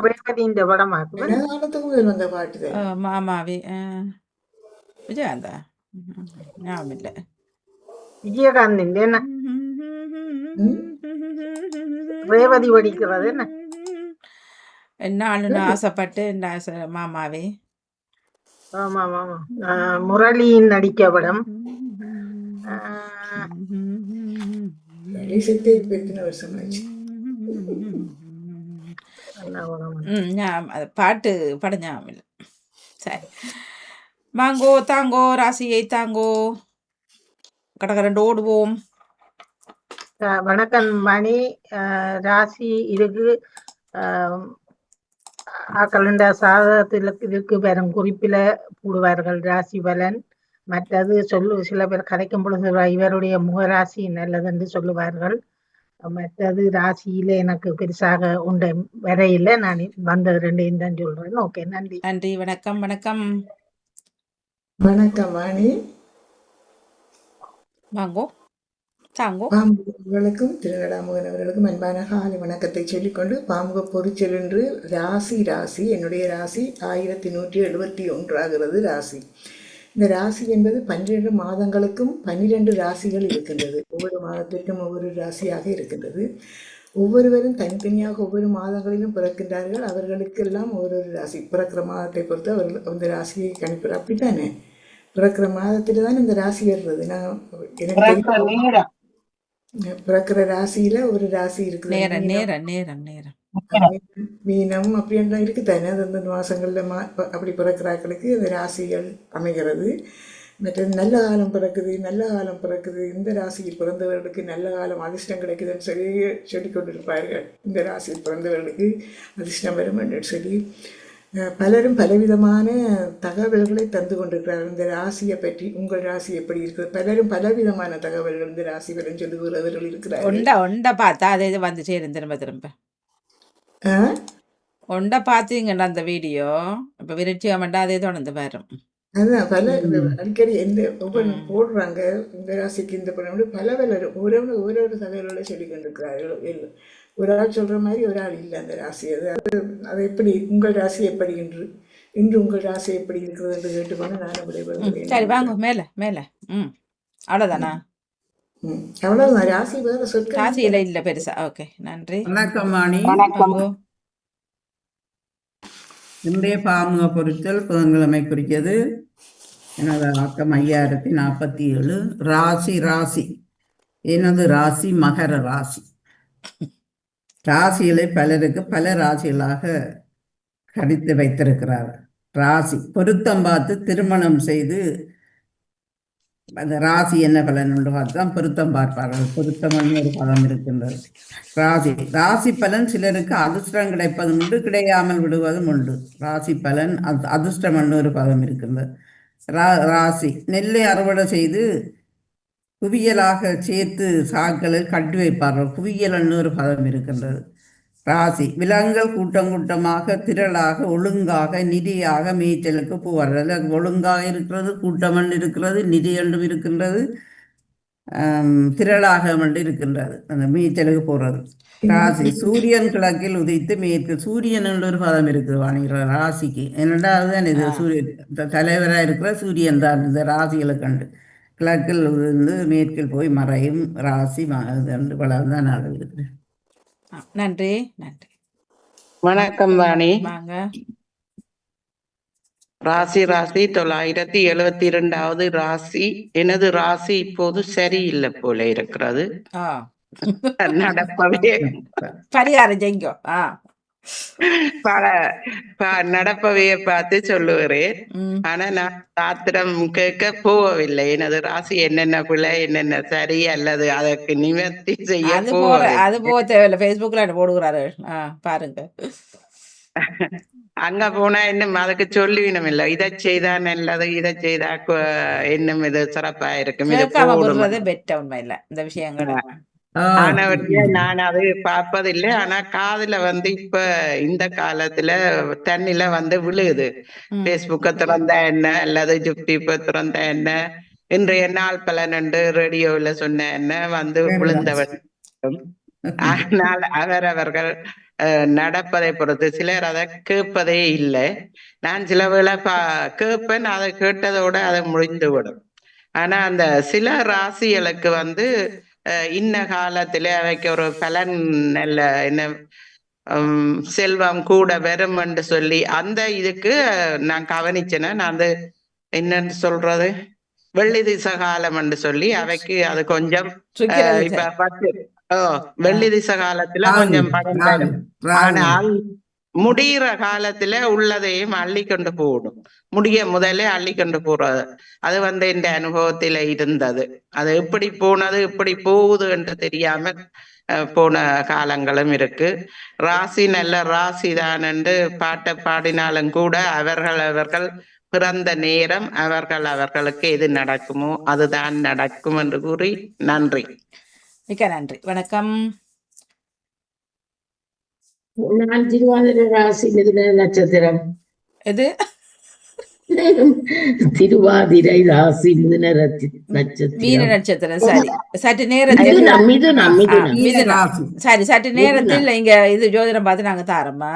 பாட்டு ஆ, மாமாவி. விஜயகாந்தா ஞாபகம் இல்லை விஜயகாந்தின் என்ன ரேவதி வடிக்கிறது என்ன என்னாலுன்னு ஆசைப்பட்டு மாமாவே ஆமா ஆமா முரளியின் நடிக்க படம் எத்தனை வருஷம் ஆச்சு பட ஞாபகம் இல்லை. சரி. வாங்கோ தாங்கோ ராசியை தாங்கோ. கடற்கரண்டு ஓடுவோம். வணக்கம் மணி ராசி இருக்கு ஆஹ் ஆக்கலண்ட சாதகத்தில் இதுக்கு வரும் குறிப்பில போடுவார்கள் ராசி பலன். மற்றது சொல்லு சில பேர் கதைக்கும் பொழுது இவருடைய முகராசி நல்லது என்று சொல்லுவார்கள். மற்றது ராசியில எனக்கு பெருசாக உண்டு வரையில நான் வந்த ரெண்டையும் தான் சொல்றேன். ஓகே நன்றி. நன்றி. வணக்கம் வணக்கம். வணக்கம் வாணி. வாங்கோ. தாங்கோ பாம்புகளுக்கும் திருநடாமுகன் அவர்களுக்கும் அன்பான காலை வணக்கத்தை சொல்லிக்கொண்டு பாம்புக பொறிச்சல் என்று ராசி ராசி. என்னுடைய ராசி ஆயிரத்தி நூற்றி எழுபத்தி ஒன்றாகிறது ராசி. இந்த ராசி என்பது பன்னிரண்டு மாதங்களுக்கும் பன்னிரண்டு ராசிகள் இருக்கின்றது. ஒவ்வொரு மாதத்திற்கும் ஒவ்வொரு ராசியாக இருக்கின்றது. ஒவ்வொருவரும் தனித்தனியாக ஒவ்வொரு மாதங்களிலும் பிறக்கின்றார்கள். அவர்களுக்கெல்லாம் ஒவ்வொரு ராசி. பிறக்கிற மாதத்தை பொறுத்து அவர்கள் அந்த ராசியை கணிப்பார். அப்படித்தானே? பிறக்கிற மாதத்துல தான் இந்த ராசி வர்றது நான் எனக்கு பிறக்கிற ராசியில ஒரு ராசி இருக்குது நேரம் நேரம் நேரம் நேரம். மீனம் அப்படின்லாம் இருக்கு தானே. அது அந்த மாசங்கள்ல மா அப்படி பிறக்கிறாக்களுக்கு அந்த ராசிகள் அமைகிறது. மற்றது நல்ல காலம் பிறக்குது நல்ல காலம் பிறக்குது. இந்த ராசியில் பிறந்தவர்களுக்கு நல்ல காலம் அதிர்ஷ்டம் கிடைக்குதுன்னு சொல்லி சொல்லிக் கொண்டிருப்பார்கள். இந்த ராசியில் பிறந்தவர்களுக்கு அதிர்ஷ்டம் வரும் என்று சொல்லி பலரும் பலவிதமான தகவல்களை தந்து கொண்டிருக்கிறார்கள். இந்த ராசியை பற்றி உங்கள் ராசி எப்படி இருக்குது பலரும் பலவிதமான தகவல்கள் இந்த ராசி பலன் சொல்லுகிறவர்கள் இருக்கிறார்கள். ஒண்ட ஒண்ட பார்த்தா அதே இது வந்து சேரும் திரும்ப திரும்ப. ஆஹ் ஒண்ட பார்த்தீங்கன்னா அந்த வீடியோ. இப்ப விருட்சியா மட்டும் அதே தொடர்ந்து வரும். அதான் பல இந்த அடிக்கடி எந்த ஒவ்வொன்று போடுறாங்க. இந்த ராசிக்கு இந்த படம் பல பல ஒரு ஒரு ஒரு தகவல்களை சொல்லி கொண்டிருக்கிறார்கள் இல்லை ஒரு ஆள் சொல்ற மாதிரி ஒரு ஆள் இல்லை அந்த ராசி. அது அது அது எப்படி உங்கள் ராசி எப்படி என்று இன்று உங்கள் ராசி எப்படி இருக்கிறது என்று கேட்டுக்கொண்டு நான் விடைபெறுகிறேன். சரி வாங்க மேல மேல. ம் அவ்வளவுதானா? ம். அவ்வளவுதான் ராசி வேற சொற்கள் ராசியில இல்ல பெருசா. ஓகே நன்றி. வணக்கம் வாணி வாங்கோ இன்றைய பாமுக பொருட்கள் புதன்கிழமை குறிக்கிறது. எனது ஆக்கம் ஐயாயிரத்தி நாற்பத்தி ஏழு ராசி ராசி. எனது ராசி மகர ராசி. ராசிகளை பலருக்கு பல ராசிகளாக கணித்து வைத்திருக்கிறார். ராசி. பொருத்தம் பார்த்து திருமணம் செய்து அந்த ராசி என்ன பலன் உண்டு பார்த்து தான் பொருத்தம் பார்ப்பார்கள். பொருத்தம் ஒரு பதம் இருக்கின்றது. ராசி ராசி பலன் சிலருக்கு அதிர்ஷ்டம் கிடைப்பதும் உண்டு கிடையாமல் விடுவதும் உண்டு. ராசி பலன் அது அதிர்ஷ்டம் ஒரு பதம் இருக்கின்றது. ரா ராசி நெல்லை அறுவடை செய்து குவியலாக சேர்த்து சாக்களில் கட்டி வைப்பார்கள். குவியல் ஒரு பதம் இருக்கின்றது. ராசி. விலங்குகள் கூட்டம் கூட்டமாக திரளாக ஒழுங்காக நிதியாக மேய்ச்சலுக்கு போவார்கள். அதில் ஒழுங்காக இருக்கிறது கூட்டமன் இருக்கிறது நிதி என்றும் இருக்கின்றது திரளாக என்று இருக்கின்றது. அந்த மேய்ச்சலுக்கு போகிறது ராசி. சூரியன் கிழக்கில் உதித்து மேற்கு. சூரியன் என்ற ஒரு பதம் இருக்குது வாணிகிற ராசிக்கு. என்னடா அதுதான் இது. ஆ. சூரியன் தலைவராக இருக்கிற சூரியன் தான் இந்த ராசிகளை கண்டு. கிழக்கில் இருந்து மேற்கில் போய் மறையும் ராசி. ம- இது ரெண்டு பலம் தான் நாடு இருக்குது நன்றி நன்றி. வணக்கம் வாணி வாங்க. ராசி ராசி தொள்ளாயிரத்தி எழுவத்தி இரண்டாவது ராசி. எனது ராசி இப்போது சரியில்லை போல இருக்கிறது. நடப்பவே பரிகாரம் ஆ. பல நடப்பவையை பார்த்து சொல்லுகிறேன். ஆனா நான் சாத்திரம் கேட்க போகவில்லை. எனது ராசி என்னென்ன பிள்ளை என்னென்ன சரி அல்லது அதற்கு நிவர்த்தி செய்ய அது போக தேவையில்ல. ஃபேஸ்புக்ல போடுகிறாரு? பாருங்க. அங்க போனா இன்னும் அதுக்கு சொல்லிவினம் இல்ல இதை செய்தா நல்லது இதை செய்தா இன்னும் இது சிறப்பா இருக்கும். பெட்ட உண்மை இல்ல. இந்த விஷயங்கள் ஆ, ஆனவற்றைய நான் அது பார்ப்பதில்லை. ஆனா காதுல வந்து இப்ப இந்த காலத்துல தண்ணில வந்து விழுகுது. பேஸ்புக்க திறந்தா என்ன? அல்லது யூடியூப்ப திறந்தா என்ன? இன்றைய நாள் பலன் என்று ரேடியோல சொன்ன என்ன? வந்து சரிதான். விழுந்தவன் ஆனால் அவரவர்கள் அஹ், நடப்பதை பொறுத்து சிலர் அதை கேட்பதே இல்லை. நான் சில வேளை பா கேட்பேன். அதை கேட்டதோட அதை முடிந்து விடும் ஆனா அந்த சில ராசிகளுக்கு வந்து இன்ன காலத்திலே அவைக்கு ஒரு பலன் என்ன செல்வம் கூட வரும் என்று சொல்லி அந்த இதுக்கு நான் கவனிச்சேன்னா நான் அது என்னன்னு சொல்றது? வெள்ளி திச காலம் என்று சொல்லி அவைக்கு அது கொஞ்சம் இப்ப பத்து ஓ வெள்ளி திச காலத்துல ராகு, கொஞ்சம். ஆனால் முடிகிற காலத்துல உள்ளதையும் அள்ளி கொண்டு போடும். முடிய முதலே அள்ளி கொண்டு போறது. அது வந்து என் அனுபவத்தில இருந்தது. அது எப்படி போனது எப்படி போகுது என்று தெரியாம போன காலங்களும் இருக்கு. ராசி நல்ல ராசி தான் என்று பாட்டை பாடினாலும் கூட அவர்கள் அவர்கள் பிறந்த நேரம் அவர்கள் அவர்களுக்கு எது நடக்குமோ அதுதான் நடக்கும் என்று கூறி நன்றி. மிக்க நன்றி. வணக்கம். நான் திருவாதிரை ராசி மிதுன நட்சத்திரம் இது திருவாதிரை ராசி மிதுன ரத்தி- மீன நட்சத்திரம் நட்சத்திரம் சரி சற்று நேரத்தில் சரி சற்று நேரத்தில் இங்க இது ஜோதிடம் பார்த்து நாங்க தாரம்மா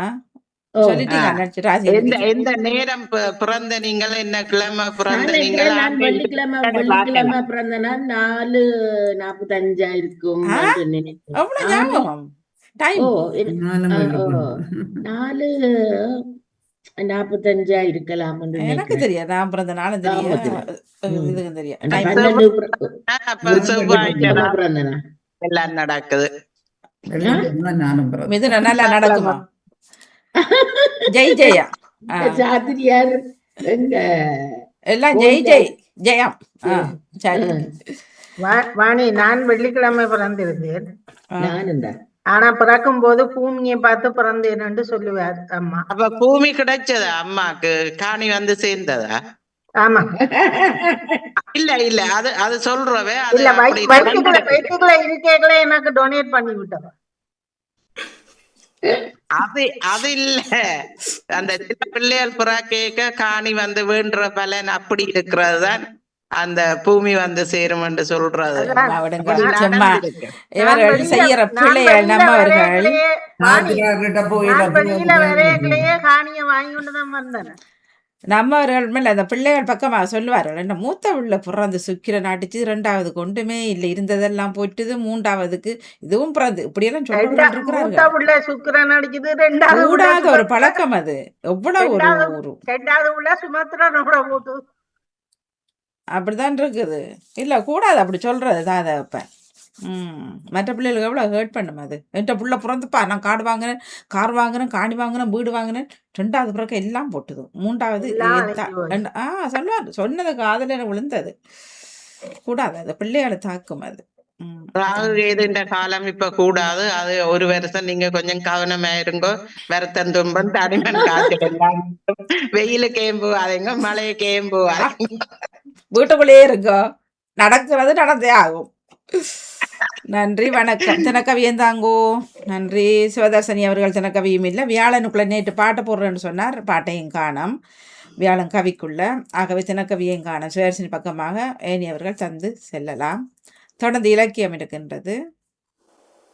எந்த நேரம் பிறந்த நீங்கள் என்ன கிழமை பிறந்த நான் நீங்கள் வெள்ளிக்கிழமை. வெள்ளிக்கிழமை பிறந்த நாள் நாலு நாற்பத்தஞ்சா இருக்கும் டைம் ஓ நானும் ஆ, ஓ. நாலு நாற்பத்தஞ்சா இருக்கலாம் என்று எனக்கு நினைக்கிறேன் தெரியாது நான் பிறந்த நாளும் ஆமா, தெரியும் தெரியும். அஹ் ம். இதுக்கும் தெரியும் அந்த டைம் பன்னெண்டு பிற- அப்ப செவ்வாய்க்கிழமை வெள்ளிக்கிழமை பிறந்த நாள் எல்லாம் நடக்குது வெள்ளிக்கிழமை நானும் பிறந்தேன். மிதுன நல்லா நடக்குமா ஜெய் ஜெயா ஆ. சாத்திரியார் எங்க எல்லாம் ஜெய் ஜெய் ஜெயம் ஆ, சரி வா- வாணி நான் வெள்ளிக்கிழமை பிறந்திருந்தேன் ஆ. நானும் தான் ஆனா பிறக்கும் போது பூமியை பார்த்து பிறந்தேன் என்று சொல்லுவார் அம்மா. அப்ப பூமி கிடைச்சதா அம்மாக்கு? காணி வந்து சேர்ந்ததா? ஆமா. இல்ல இல்ல. அது அது சொல்றவே அது இல்ல வயிற்றுக்குள்ள எனக்கு டொனேட் பண்ணி விட்டவ அது அது இல்ல. அந்த சின்ன பிள்ளைகள் புறா கேட்க காணி வந்து வேண்டுற பலன் அப்படி இருக்கிறது தான். அந்த பூமி வந்து சேரும் என்று சொல்றது இவர்கள் செய்யற பிள்ளைகள் நம்மவர்கள் நம்மவர்கள் மேல அந்த பிள்ளைகள் பக்கமா சொல்லுவார்கள் என்ன மூத்த உள்ள பிறந்து சுக்கிரன் அடிச்சு ரெண்டாவது கொண்டுமே இல்லை. இருந்ததெல்லாம் போயிட்டுது. மூன்றாவதுக்கு இதுவும் பிறந்து. இப்படியெல்லாம் உள்ள கூடாத ஒரு பழக்கம் அது. எவ்வளவு ஒரு ரெண்டாவது உள்ள சுமத்திரனோட போட்டு அப்படிதான் இருக்குது. இல்ல கூடாது அப்படி சொல்றது தாத அப்ப. ம் மற்ற பிள்ளைகளுக்கு எவ்வளோ ஹேர்ட் பண்ணும் அது? என்கிட்ட புள்ள பிறந்துப்பா நான் காடு வாங்கினேன் கார் வாங்கினேன் காணி வாங்கினேன் வீடு வாங்கினேன் ரெண்டாவது பிறகு எல்லாம் போட்டுது. மூன்றாவது ஆ சொல்லுவார். சொன்னது காதல விழுந்தது. கூடாது அது பிள்ளைகளை தாக்கும் அது. ம். ராகு கேதுன்ற காலம் இப்ப கூடாது. அது ஒரு வருஷம் நீங்க கொஞ்சம் கவனமா இருங்கோ. வருத்தம் துன்பம் தனிமன் காய்ச்சல் எல்லாம் வெயிலுக்கு ஏம்புவாதீங்க மழைக்கு ஏம்புவாதீங்க வீட்டுக்குள்ளேயே இருக்கோ நடக்கிறது நடந்தே ஆகும். நன்றி வணக்கம். தினக்கவியன் தாங்கோ. நன்றி சிவதர்சனி அவர்கள் தினக்கவியும் இல்லை. வியாழனுக்குள்ள நேற்று பாட்டு போடுறேன்னு சொன்னார். பாட்டையும் காணம். வியாழன் கவிக்குள்ள. ஆகவே தினக்கவியும் காணம். சிவதர்சனி பக்கமாக ஏனி அவர்கள் தந்து செல்லலாம். தொடர்ந்து இலக்கியம் இருக்கின்றது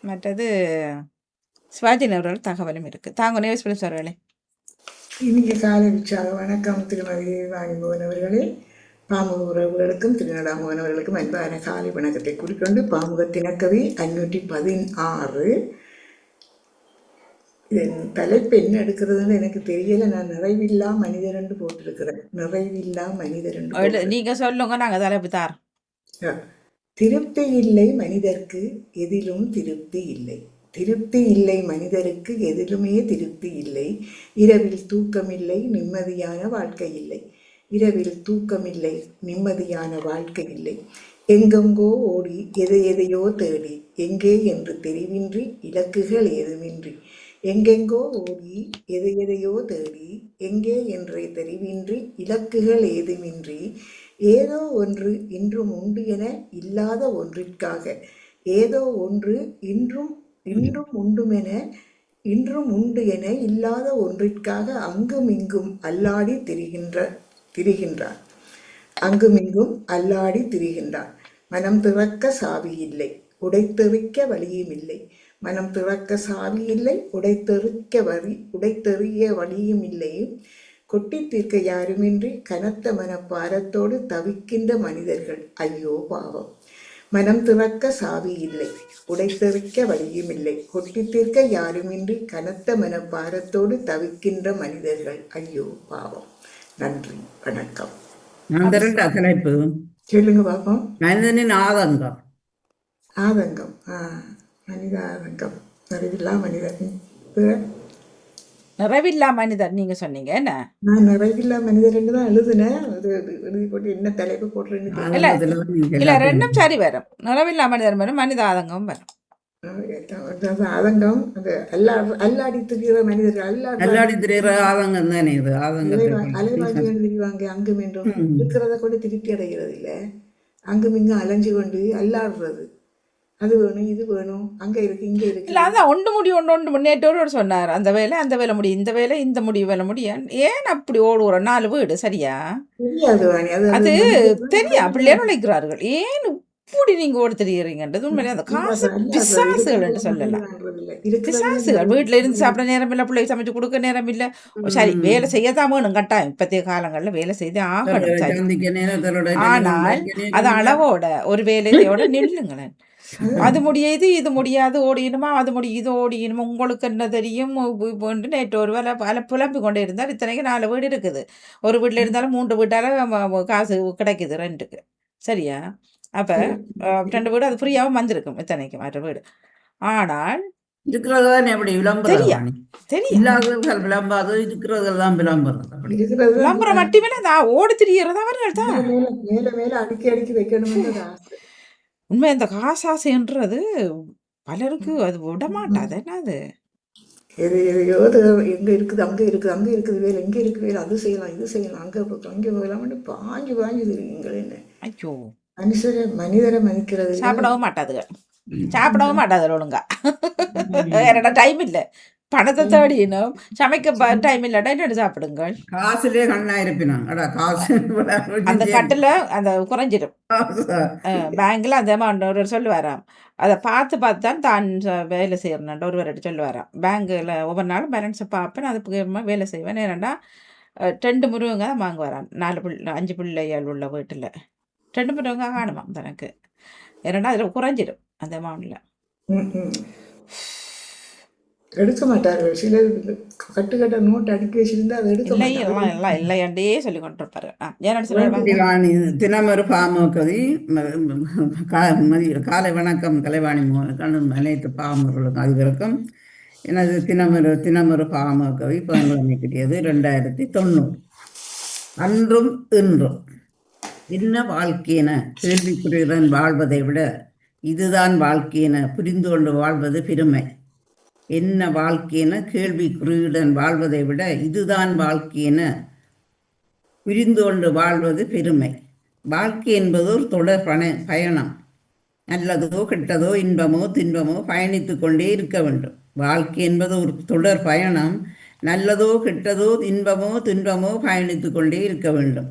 மற்றது சிவாஜின் அவர்கள் தகவலும் இருக்கு. தாங்க நேவஸ் பிலிஸ் அவர்களே இன்னைக்கு காலை உற்சாக வணக்கம் திருமதி வாங்கி போனவர்களே பாமுக உறவுகளுக்கும் திருநடாமோகன் அவர்களுக்கும் அன்பான காலை வணக்கத்தை குறிக்கொண்டு பாமுக தினக்கவி ஐநூற்றி பதினாறு. இதன் தலைப்பு என்ன எடுக்கிறதுன்னு எனக்கு தெரியல. நான் நிறைவில்லா மனிதர் என்று போட்டிருக்கிறேன். நிறைவில்லா மனிதர் என்று எழு- போட்டிருக்கிறேன். நீங்க சொல்லுங்க நாங்க தலைப்பு தார். திருப்தி இல்லை மனிதர்க்கு எதிலும் திருப்தி இல்லை. திருப்தி இல்லை மனிதருக்கு எதிலுமே திருப்தி இல்லை. இரவில் தூக்கமில்லை நிம்மதியான வாழ்க்கை இல்லை. இரவில் தூக்கமில்லை நிம்மதியான வாழ்க்கை இல்லை எங்கெங்கோ ஓடி எதை எதையோ தேடி எங்கே என்று தெரிவின்றி இலக்குகள் ஏதுமின்றி. எங்கெங்கோ ஓடி எதை எதையோ தேடி எங்கே என்றே தெரிவின்றி இலக்குகள் ஏதுமின்றி. ஏதோ ஒன்று இன்றும் உண்டு என இல்லாத ஒன்றிற்காக. ஏதோ ஒன்று இன்றும் இன்றும் உண்டுமென இன்றும் உண்டு என இல்லாத ஒன்றிற்காக அங்கும் இங்கும் அல்லாடி திரிகின்ற திரிகின்றான். அங்குமிங்கும் அல்லாடி திரிகின்றான். மனம் திறக்க சாவி இல்லை உடைத்தெறிக்க வழியும் இல்லை. மனம் திறக்க சாவி இல்லை உடைத்தெறிக்க வரி உடைத்தெறிய வழியும் இல்லையும் கொட்டி தீர்க்க யாருமின்றி கனத்த மனப்பாரத்தோடு தவிக்கின்ற மனிதர்கள். ஐயோ பாவம். மனம் திறக்க சாவி இல்லை உடைத்தெறிக்க வழியும் இல்லை. கொட்டி தீர்க்க யாருமின்றி கனத்த மனப்பாரத்தோடு தவிக்கின்ற மனிதர்கள். ஐயோ பாவம். நன்றி வணக்கம். அந்த ரெண்டு தலைப்பு சொல்லுங்க பாப்போம். மனிதனின் ஆதங்கம். ஆதங்கம் ஆ மனித ஆதங்கம். நிறைவில்லா மனிதன். நிறைவில்லா மனிதர் நீங்க சொன்னீங்க என்ன? நான் நிறைவில்லா மனிதர்ன்னு தான் எழுதுனேன். எழுதி போட்டு என்ன தலைப்பு போடுறேன்னு இல்ல ரெண்டும் சரி வரும். நிறைவில்லா மனிதர் வரும் மனித ஆதங்கம் வரும். ஆதங்கம் அல்லா அல்லாடி திரிகிற மனிதர்கள் அல்லாடி எல்லாடி திரிகிற ஆதங்கம் தானே இது? அலைவாங்கி ஆதங்கத்தை திரிவாங்க அங்கும் இன்றும் ம். இருக்கிறத கூட திருப்தி அடைகிறது இல்லை அங்கும் இங்கும் அலைஞ்சு கொண்டு அல்லாடுறது. அது வேணும் இது வேணும் அங்க இருக்கு இங்க இருக்கு. இல்ல அதான் ஒன்று முடி ஒன்று ஒன்று முன்னேற்றோடு சொன்னார் அந்த வேலை அந்த வேலை முடியும் இந்த வேலை இந்த முடிவு வேலை முடியும் ஏன் அப்படி ஓடுறோம்? நாலு வீடு சரியா? தெரியாது அது தெரியா பிள்ளையார் உழைக்கிறார்கள். ஏன் இப்படி நீங்க ஓடி தெரியுறீங்கன்றது உண்மையிலே அந்த காசு பிசாசுகள் என்று சொல்லலாம். பிசாசுகள். வீட்டுல இருந்து சாப்பிட நேரம் இல்லை பிள்ளை சமைச்சு கொடுக்க நேரம் இல்லை. சரி வேலை செய்யத்தான் வேணும் கட்டாயம். இப்பத்திய காலங்கள்ல வேலை செய்து ஆகணும் ஆனால் அது அளவோட ஒரு வேலையோட நில்லுங்களேன். அது முடியுது இது முடியாது ஓடினுமா அது முடியுது ஓடினுமா உங்களுக்கு என்ன தெரியும்? நேற்று ஒரு வேலை பல புலம்பி கொண்டே இருந்தால் இத்தனைக்கு நாலு வீடு இருக்குது. ஒரு வீட்டில் இருந்தாலும் மூன்று வீட்டால காசு கிடைக்குது ரெண்டுக்கு. சரியா? அப்போ ரெண்டு வீடு அது ஃப்ரீயாகவும் வந்திருக்கும் இத்தனைக்கும் மற்ற வீடு. ஆனால் இருக்கிறது தானே அப்படி விளம்பரம் தெரியா. தானே. தெரியும் இல்லாதவர்கள் விளம்பாது இருக்கிறதெல்லாம் விளம்பரம் அப்படி. விளம்பரம் மட்டுமே தான் ஓடி திரிகிறது அவர்கள் தான். மேல மேல அடுக்கி அடுக்கி வைக்கணும்னு ஆசை. உண்மை அந்த காசாசைன்றது பலருக்கு அது விட மாட்டாது என்னது? எது எதையோ அது எங்க இருக்குது அங்க இருக்குது அங்க இருக்குது வேலை இங்க இருக்கு வேலை அது செய்யலாம் இது செய்யலாம் அங்க போகலாம் அங்க போகலாம்னு பாஞ்சு பாஞ்சு தெரியுங்கள் என்ன. ஐயோ. மனுஷரை மனிதரை மதிக்கிறது. சாப்பிடவும் மாட்டாதுங்க. சாப்பிடவும் மாட்டாது ஒழுங்கா. என்னடா டைம் இல்லை. பணத்தை தேடினும் சமைக்க டைம் இல்லாட்டா என்னோட சாப்பிடுங்கள் காசுலயே கண்ணா இருப்பினான் அடா காசு அந்த கட்டில் அந்த குறைஞ்சிடும் பேங்க்ல அந்த அமௌண்ட் ஒரு சொல்லுவாராம். அதை பார்த்து பார்த்து தான் தான் வேலை செய்யறேன் ஒருவர் சொல்லுவாராம். பேங்க்கில் ஒவ்வொரு நாளும் பேலன்ஸை பார்ப்பேன் அதுக்கு வேலை செய்வேன். அஹ், ரெண்டு முருகங்க தான் வாங்குவாராம். நாலு பிள்ளை அஞ்சு பிள்ளைகள் உள்ள வீட்டில். ரெண்டு முருகங்க காணுமாம் தனக்கு ஏன்னா அதில் குறைஞ்சிடும் அந்த அமௌண்ட்டில். எடுக்க மாட்டார்கள் சிலர் கட்டு கட்ட நோட் அடுக்கி வச்சிருந்தா அதை எடுக்க இல்லை எல்லாம் எல்லாம் இல்லையாண்டே சொல்லி ஏன்னா சொல்லுவாங்க கலைவாணி தினமொரு பாமகதி காலை வணக்கம் கலைவாணி கண்ணன் அனைத்து பாமர்களுக்கும் அதிபருக்கும் எனது தினமொரு தினமொரு பாமகவி கிட்டியது ரெண்டாயிரத்தி தொண்ணூறு அன்றும் இன்றும் என்ன வாழ்க்கையென கேள்விக்குறியுடன் வாழ்வதை விட இதுதான் வாழ்க்கையென புரிந்து கொண்டு வாழ்வது பெருமை. என்ன வாழ்க்கையென கேள்விக்குறியுடன் வாழ்வதை விட இதுதான் வாழ்க்கையென புரிந்து கொண்டு வாழ்வது பெருமை. வாழ்க்கை என்பது ஒரு தொடர் பண பயணம். நல்லதோ கெட்டதோ இன்பமோ துன்பமோ பயணித்து கொண்டே இருக்க வேண்டும். வாழ்க்கை என்பது ஒரு தொடர் பயணம். நல்லதோ கெட்டதோ இன்பமோ துன்பமோ பயணித்து கொண்டே இருக்க வேண்டும்.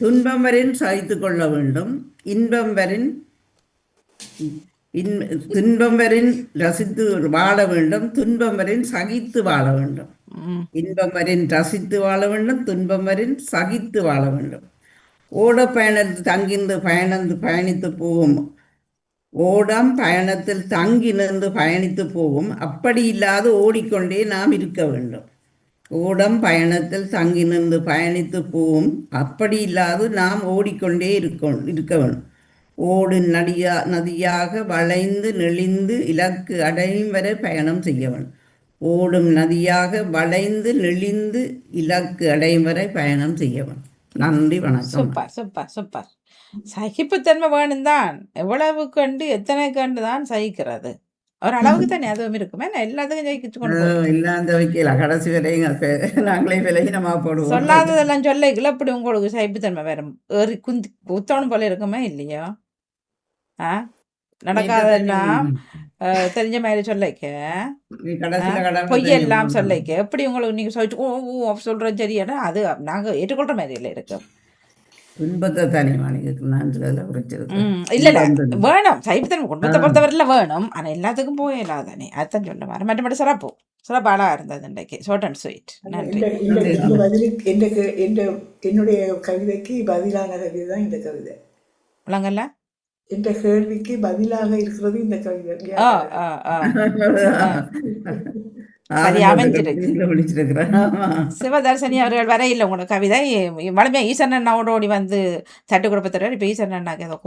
துன்பம் வரின் சகித்து கொள்ள வேண்டும். இன்பம் வரின் இன் துன்பம் வரின் ரசித்து வாழ வேண்டும். துன்பம் வரின் சகித்து வாழ வேண்டும். இன்பம் வரின் ரசித்து வாழ வேண்டும். துன்பம் வரின் சகித்து வாழ வேண்டும். ஓட பயணத்தில் தங்கிந்து பயணந்து பயணித்து போகும் ஓடம் பயணத்தில் தங்கி நின்று பயணித்து போகும் அப்படி இல்லாது ஓடிக்கொண்டே நாம் இருக்க வேண்டும். ஓடம் பயணத்தில் தங்கி நின்று பயணித்து போவோம். அப்படி இல்லாது நாம் ஓடிக்கொண்டே இருக்க இருக்க வேணும் ஓடு நடியா நதியாக வளைந்து நெளிந்து இலக்கு அடையும் வரை பயணம் செய்ய வேணும் ஓடும் நதியாக வளைந்து நெளிந்து இலக்கு அடையும் வரை பயணம் செய்ய வேணும் நன்றி வணக்கம். Super super super. சகிப்புத்தன்மை வேணும் தான் எவ்வளவு கண்டு எத்தனை கண்டு தான் சகிக்கிறது. ஒரு அளவுக்கு தானே அதுவும் இருக்குமே. நான் எல்லாத்துக்கும் ஜெயிக்கிச்சு கொண்டு இல்லாத வைக்கல கடைசி வரையும் நாங்களே விலகினமா போடுவோம். சொல்லாததெல்லாம் சொல்லிக்கல அப்படி உங்களுக்கு சகிப்புத்தன்மை வேற? ஏறி குந்தி குத்தணும் போல இருக்குமே இல்லையா? ஆ? நடக்காதெல்லாம் தெரிஞ்ச மாதிரி சொல்லிக்க. பொய்யெல்லாம். சொல்லிக்க. எப்படி உங்களுக்கு நீங்க சொல்லிட்டு ஓ ஓ சொல்றேன் சரியாடா அது நாங்க ஏற்றுக்கொள்ற மாதிரி இல்லை இருக்கு துன்பத்தை தனி மாணிக்கு நான் குறிச்சிருக்கேன் இல்ல வேணும். சைவத்தன் குடும்பத்தை. பொறுத்தவரையில வேணும். ஆனா எல்லாத்துக்கும் போயிடலாதானே? அதான் சொல்ல வர மட்டும் மட்டும் சிறப்பு. சிறப்பு அழகா இருந்தது இன்றைக்கு. ஷார்ட் அண்ட் ஸ்வீட் நன்றி. இந்த இந்த இந்த பதிலுக்கு எந்த என்னுடைய கவிதைக்கு பதிலான கவிதை தான் இந்த கவிதை. விளங்கல்ல என்ற கேள்விக்கு பதிலாக இருக்கிறது இந்த கவிதை. சிவதர்சனி அவர்கள் வர இல்லை உங்களோட கவிதை. வளமையா ஈசன் அண்ணாவோட ஓடி வந்து தட்டு கொடுப்பத்தர் இப்ப ஈசன் அண்ணாக்கு ஏதோ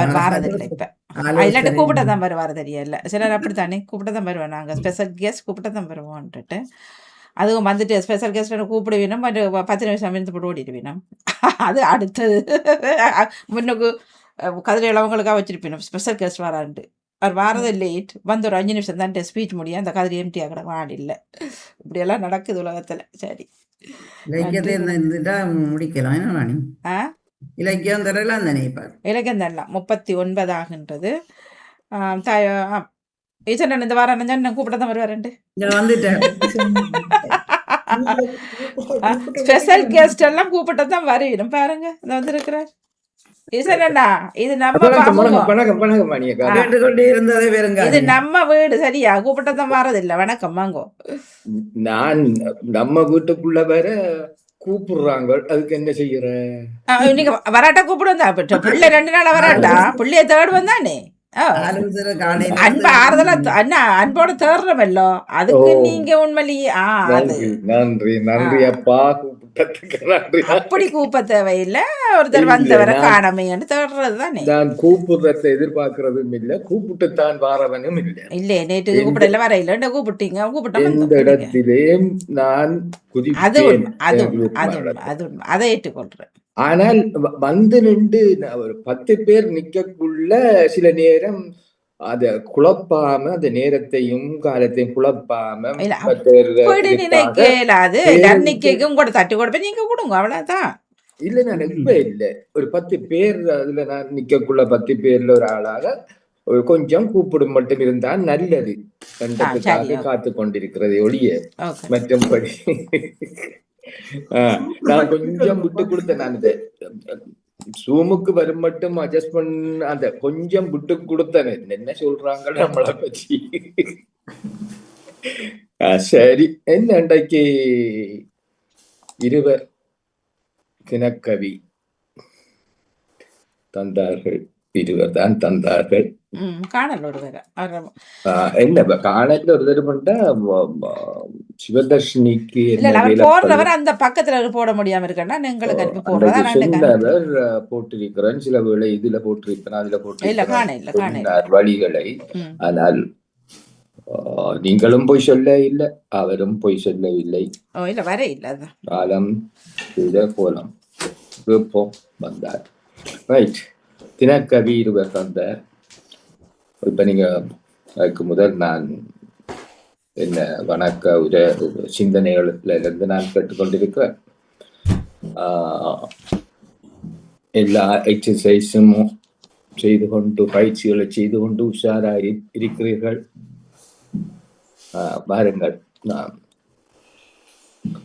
அவர் வாரதில்லை இப்ப. இல்லாட்டி கூப்பிட்ட தான் வருவார் தெரியல. சிலர் அப்படித்தானே கூப்பிட்ட தான் வருவேன் நாங்கள் ஸ்பெஷல் கெஸ்ட் கூப்பிட்ட தான் வருவோன்ட்டு அதுவும் வந்துட்டு ஸ்பெஷல் கெஸ்ட் கூப்பிடுவீனும் பத்து நிமிஷம் இருந்து போட்டு ஓடிடுவீனும். அது அடுத்தது. முன்னுக்கு கதிரை இளவங்களுக்காக வச்சிருப்பீனும். Special guest வரான்ட்டு. அவர் வாரது லேட் வந்து ஒரு அஞ்சு நிமிஷம் தான் ஸ்பீச் முடியும். அந்த கதிரை எம்டி ஆகிற வாடி இல்லை. இப்படியெல்லாம் நடக்குது உலகத்தில். சரி. முடிக்கலாம். இலக்கியம் தரலாம் தானே இலக்கியம் தரலாம். முப்பத்தி ஒன்பது ஆகின்றது. ஆம், தாய் ஆ ஈசன் இந்த வாரம் நான் கூப்பிட தான் வருவாருண்டு வந்துட்டேன் ஸ்பெஷல் கெஸ்ட் எல்லாம் கூப்பிட்டு தான் வருவிடும். பாருங்க இந்த வந்திருக்கிறார். இது நம்ம வீடு சரியா? கூப்பிட்டு தான் வரதில்லை வணக்கம் வாங்கோ. நான் நம்ம வீட்டுக்குள்ள வேற கூப்பிடுறாங்க. அதுக்கு என்ன செய்யற? ஆ, இன்னைக்கு வராட்டா கூப்பிடுவா பிள்ளை ரெண்டு நாள் வராட்டா? பிள்ளைய தேடு வந்தானே அன்பு ஆறுதலா அண்ணா அன்போட தேடுறவல்லோ அதுக்கு. நீங்க உண்மையிலேயே நன்றி நன்றி அப்பா அப்படி கூப்ப தேவையில்லை ஒருத்தர் வந்தவரை காணமைன்னு தேடுறது தானே நான் கூப்பிடுறதை எதிர்பார்க்கறதும் இல்ல கூப்பிட்டுத்தான் வாரவனும் இல்ல. இல்ல நேற்று கூப்பிடல வர இல்ல கூப்பிட்டீங்க? கூப்பிட்டா எந்த வந்தோம். இடத்திலேயும் நான் அது அது அது. அது அதை ஏற்றுக்கொள்றேன். ஆனால் வந்து நின்று நான் ஒரு பத்து பேர் நிக்கக்குள்ள சில நேரம் அத குழப்பாம அந்த நேரத்தையும் காலத்தையும் குழப்பாம இல்ல, மற்றவர்களுக்காக- போயிட்டு நினைக்க இயலாது வேறு- நன்னிக்கைக்கும் கூட தட்டி கொடுப்பேன் நீங்க கொடுங்க அவ்வளவுதான். இல்ல நான் இப்ப இல்ல. ஒரு பத்து பேர் அதுல நான் நிக்கக்குள்ள பத்து பேர்ல ஒரு ஆளாக ஒரு கொஞ்சம் கூப்பிடும் மட்டும் இருந்தால் நல்லது. ஓகே. காத்து கொண்டிருக்கிறது மற்றும்படி ஆ, நான் கொஞ்சம் விட்டு கொடுத்தேன் நான் இந்த ஜூமுக்கு வரும் மட்டும் அட்ஜஸ்ட் பண்ண அந்த கொஞ்சம் விட்டு கொடுத்தேன் என்ன சொல்றாங்க நம்மளை பற்றி சரி என்ன இன்றைக்கு இருவர் தினக்கவி தந்தார்கள் இருவர் தான் தந்தார்கள் காணல் ஒருவர் இப்ப காணல ஒரு தடவை பண்ணிட்டா வ- வ- சிவதர்ஷினிக்கு இல்ல போடுறவர் அந்த பக்கத்துல போட முடியாம இருக்கா எங்களுக்கு போட்டிருக்கிறேன் சில வேளை இதுல போட்டிருக்கிறேன் அதுல இல்ல இல்ல இல்ல போட்டிருக்கிறார் வழிகளை. ஆனால் நீங்களும் போய் சொல்ல இல்லை அவரும் போய் சொல்லவில்லை இல்ல வர இல்ல காலம் விருப்பம் வந்தார் ரைட் தினக்கவி இருவர் தந்த இப்ப நீங்க அதுக்கு முதல் நான் என்ன வணக்க உத சிந்தனைகள்ல இருந்து நான் கேட்டுக்கொண்டிருக்கிறேன். ஆஹ், எல்லா எக்ஸசைஸும் செய்து கொண்டு பயிற்சிகளை செய்து கொண்டு உஷாராக இருக்கிறீர்கள். ஆஹ், பாருங்கள் நான்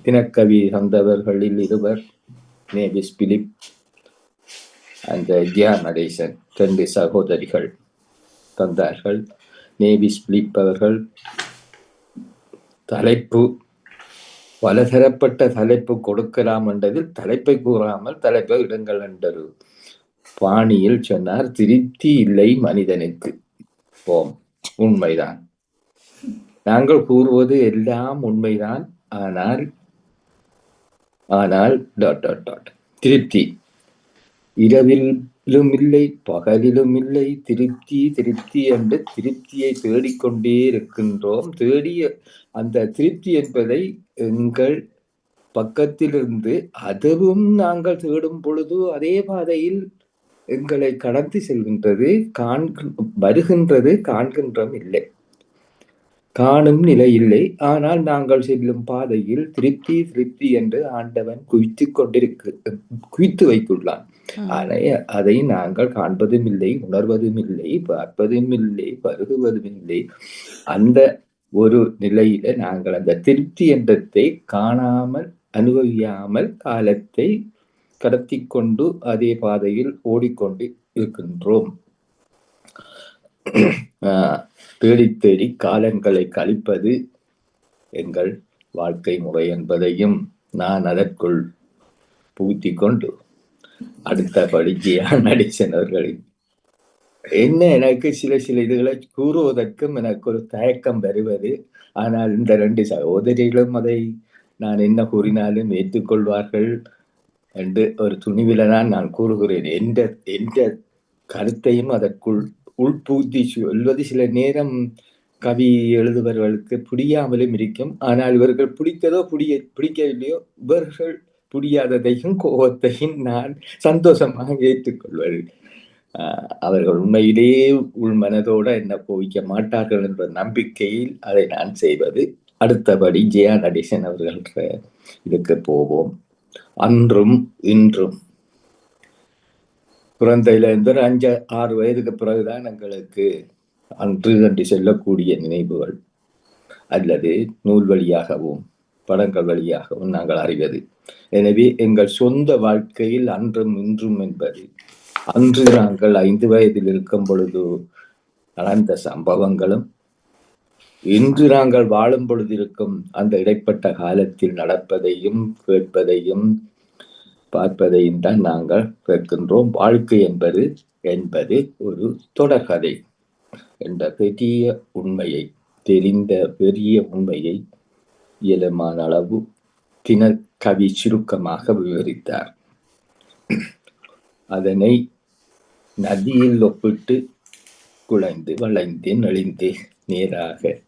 தினக்கவி தந்தவர்களில் இருவர் நேவிஸ் பிலிப் அந்த தியா நடேசன் ரெண்டு சகோதரிகள் தந்தார்கள். நேவி ஸ்பிலிப் அவர்கள் தலைப்பு பலதரப்பட்ட தலைப்பு கொடுக்கலாம் என்றதில் தலைப்பை கூறாமல் தலைப்பை இடங்கள் என்றொரு. பாணியில் சொன்னார் திருப்தி இல்லை மனிதனுக்கு. ஓம் உண்மைதான். நாங்கள் கூறுவது எல்லாம் உண்மைதான். ஆனால் ஆனால் டாட் டாட் டாட் திருப்தி. இரவிலும் இல்லை பகலிலும் இல்லை. திருப்தி திருப்தி என்று திருப்தியை தேடிக்கொண்டே இருக்கின்றோம். தேடிய அந்த திருப்தி என்பதை எங்கள் பக்கத்திலிருந்து அதுவும் நாங்கள் தேடும் பொழுது அதே பாதையில் எங்களை கடந்து செல்கின்றது காண்க வருகின்றது காண்கின்றோம் இல்லை. காணும் நிலை இல்லை. ஆனால் நாங்கள் செல்லும் பாதையில் திருப்தி திருப்தி என்று ஆண்டவன் குவித்து கொண்டிருக்க குவித்து வைத்துள்ளான். அதை நாங்கள் காண்பதும் இல்லை உணர்வதும் இல்லை பார்ப்பதும் இல்லை பருகுவதும் இல்லை அந்த ஒரு நிலையில நாங்கள் அந்த திருப்தி என்றத்தை காணாமல் அனுபவியாமல் காலத்தை கடத்தி கொண்டு அதே பாதையில் ஓடிக்கொண்டு இருக்கின்றோம். ஆஹ் தேடி தேடி காலங்களை கழிப்பது எங்கள் வாழ்க்கை முறை என்பதையும் நான் அதற்குள் புகுத்தி கொண்டு அடுத்தபடி ஜியா நடேசன் அவர்களின். என்ன எனக்கு சில சில இதுகளை கூறுவதற்கும் எனக்கு ஒரு தயக்கம் வருவது ஆனால் இந்த ரெண்டு சகோதரிகளும் அதை நான் என்ன கூறினாலும் ஏற்றுக்கொள்வார்கள் என்று ஒரு துணிவில தான் நான் கூறுகிறேன். எந்த எந்த கருத்தையும் அதற்குள் உள்பூத்தி சொல்வது சில நேரம் கவி எழுதுபவர்களுக்கு புரியாமலும் இருக்கும். ஆனால் இவர்கள் பிடித்ததோ பிடிய பிடிக்கவில்லையோ இவர்கள் புரியாததையும் கோபத்தையும் நான் சந்தோஷமாக ஏற்றுக்கொள்வது ஆஹ் அவர்கள் உண்மையிலேயே உள் மனதோட என்ன கோவிக்க மாட்டார்கள் என்ற நம்பிக்கையில் அதை நான் செய்வது. அடுத்தபடி ஜெயா நடேசன் அவர்கள் இதுக்கு போவோம். அன்றும் இன்றும். குழந்தையிலிருந்து ஒரு அஞ்சு ஆறு வயதுக்கு பிறகுதான் எங்களுக்கு அன்று என்று சொல்லக்கூடிய நினைவுகள் அல்லது நூல் வழியாகவும் படங்கள் வழியாகவும் நாங்கள் அறிவது. எனவே எங்கள் சொந்த வாழ்க்கையில் அன்றும் இன்றும் என்பது அன்று நாங்கள் ஐந்து வயதில் இருக்கும் பொழுது நடந்த சம்பவங்களும் இன்று நாங்கள் வாழும் பொழுது இருக்கும் அந்த இடைப்பட்ட காலத்தில் நடப்பதையும் கேட்பதையும் பார்ப்பதையும் தான் நாங்கள் கேட்கின்றோம். வாழ்க்கை என்பது என்பது ஒரு தொடர்கதை. என்ற பெரிய உண்மையை தெரிந்த பெரிய உண்மையை இயலுமான அளவு தினக்கவி சுருக்கமாக விவரித்தார். அதனை நதியில் ஒப்பிட்டு குழைந்து வளைந்து நெளிந்து நேராக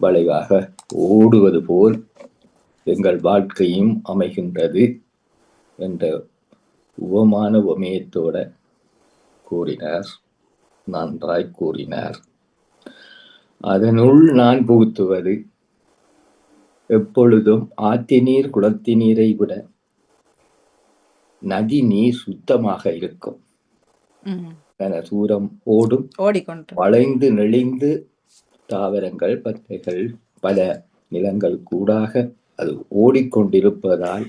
வளைவாக ஓடுவது போல் எங்கள் வாழ்க்கையும் அமைகின்றது என்ற உவமான உமயத்தோட கூறினார். நன்றாய் கூறினார். அதனுள் நான் புகுத்துவது எப்பொழுதும் ஆற்று நீர் குளத்தி நீரை விட நதி நீர் சுத்தமாக இருக்கும். தூரம் ஓடும். ஓடிக்கொண்டு வளைந்து நெளிந்து தாவரங்கள் பற்றைகள் பல நிலங்கள் கூடாக அது ஓடிக்கொண்டிருப்பதால்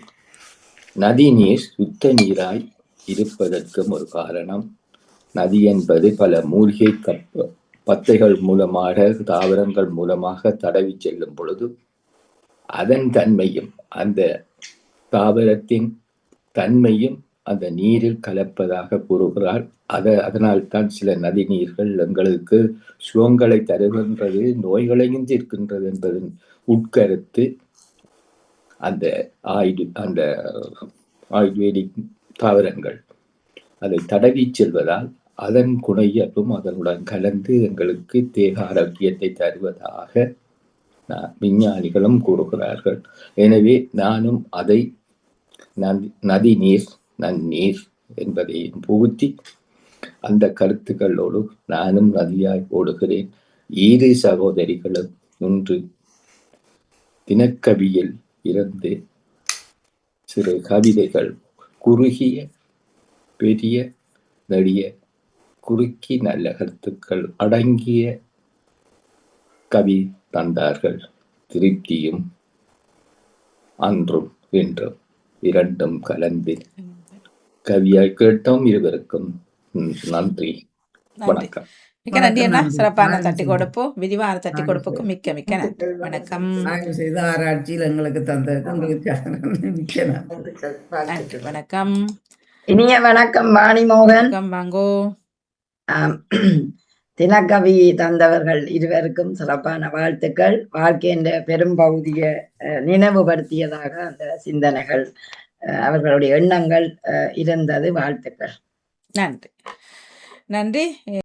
நதி நீர் சுத்த நீராய் இருப்பதற்கும் ஒரு காரணம். நதி என்பது பல மூலிகை கப்ப பத்தைகள் மூலமாக தாவரங்கள் மூலமாக தடவி செல்லும் பொழுது அதன் தன்மையும் அந்த தாவரத்தின் தன்மையும் அந்த நீரில் கலப்பதாக கூறுகிறார் அதை அதனால் தான் சில நதி நீர்கள் எங்களுக்கு சுகங்களை தருகின்றது நோய்களையும் தீர்க்கின்றது என்பதன் உட்கருத்து அந்த ஆயுடு அந்த ஆயுர்வேதிக் தாவரங்கள். அதை தடவி செல்வதால் அதன் குணையப்பும் அதனுடன் கலந்து எங்களுக்கு தேக ஆரோக்கியத்தை தருவதாக விஞ்ஞானிகளும் கூறுகிறார்கள். எனவே நானும் அதை நதி- நீர் நன்னீர் என்பதையும் புகுத்தி அந்த கருத்துக்களோடு நானும் நதியாய் ஓடுகிறேன். இரு சகோதரிகளும் ஒன்று தினக்கவியில் இருந்து சிறு கவிதைகள் குறுகிய பெரிய நெடிய குறுக்கி நல்ல கருத்துக்கள் அடங்கிய கவி தந்தார்கள் திருப்தியும் அன்றும் இன்றும் இரண்டும் கலந்து. கவியாய் கேட்டோம் இருவருக்கும் நன்றி. வணக்கம். மிக்க நன்றி அண்ணா. சிறப்பான. தட்டி கொடுப்பு. விரிவான தட்டி நன்றி. கொடுப்புக்கு மிக்க மிக்க நன்றி. வணக்கம். ஆய்வு செய்து ஆராய்ச்சியில் எங்களுக்கு தந்ததுக்கு உங்களுக்கு நன்றி. வணக்கம். இனிய வணக்கம் வாணிமோகன். வணக்கம். வாங்கோ. தினக்கவி தந்தவர்கள் இருவருக்கும் சிறப்பான வாழ்த்துக்கள். வாழ்க்கையின் பெரும்பகுதியை அஹ், நினைவுபடுத்தியதாக அந்த சிந்தனைகள் அஹ், அவர்களுடைய எண்ணங்கள் அஹ், இருந்தது. வாழ்த்துக்கள். நன்றி. நன்றி.